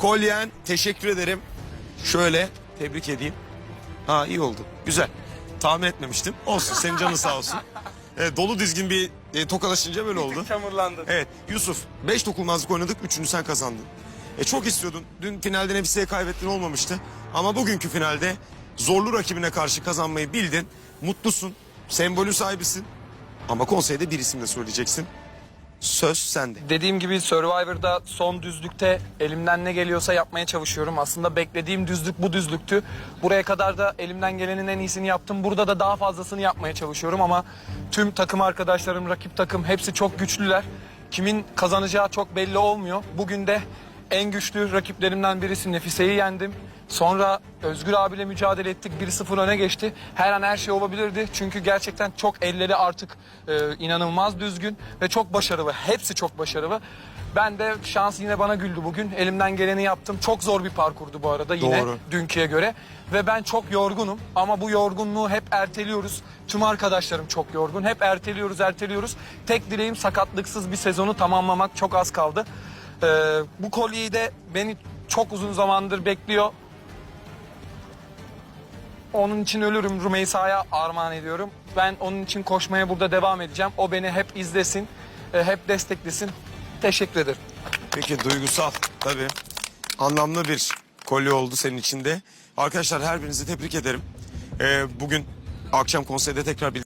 kolyen teşekkür ederim. Şöyle tebrik edeyim. Ha iyi oldu. Güzel. Tahmin etmemiştim. Olsun senin canın sağ olsun. Evet, dolu dizgin bir e, tokalaşınca böyle oldu. Çamurlandın. Evet Yusuf 5 dokunmazlık oynadık 3'ünü sen kazandın. E, çok istiyordun. Dün finalde Nefise'ye kaybettin olmamıştı. Ama bugünkü finalde zorlu rakibine karşı kazanmayı bildin. Mutlusun. Sembolün sahibisin. Ama konseyde bir isimle söyleyeceksin. Söz sende. Dediğim gibi Survivor'da son düzlükte elimden ne geliyorsa yapmaya çalışıyorum. Aslında beklediğim düzlük bu düzlüktü. Buraya kadar da elimden gelenin en iyisini yaptım. Burada da daha fazlasını yapmaya çalışıyorum ama tüm takım arkadaşlarım, rakip takım hepsi çok güçlüler. Kimin kazanacağı çok belli olmuyor. Bugün de en güçlü rakiplerimden birisi Nefise'yi yendim. Sonra Özgür abiyle mücadele ettik. 1-0 öne geçti. Her an her şey olabilirdi. Çünkü gerçekten çok elleri artık e, inanılmaz düzgün ve çok başarılı. Hepsi çok başarılı. Ben de şans yine bana güldü bugün. Elimden geleni yaptım. Çok zor bir parkurdu bu arada yine Doğru. dünküye göre. Ve ben çok yorgunum ama bu yorgunluğu hep erteliyoruz. Tüm arkadaşlarım çok yorgun. Hep erteliyoruz, erteliyoruz. Tek dileğim sakatlıksız bir sezonu tamamlamak. Çok az kaldı. Ee, bu kolyeyi de beni çok uzun zamandır bekliyor. Onun için ölürüm Rümeysa'ya armağan ediyorum. Ben onun için koşmaya burada devam edeceğim. O beni hep izlesin, e, hep desteklesin. Teşekkür ederim. Peki duygusal tabii. Anlamlı bir kolye oldu senin için de. Arkadaşlar her birinizi tebrik ederim. Ee, bugün akşam konseyde tekrar bir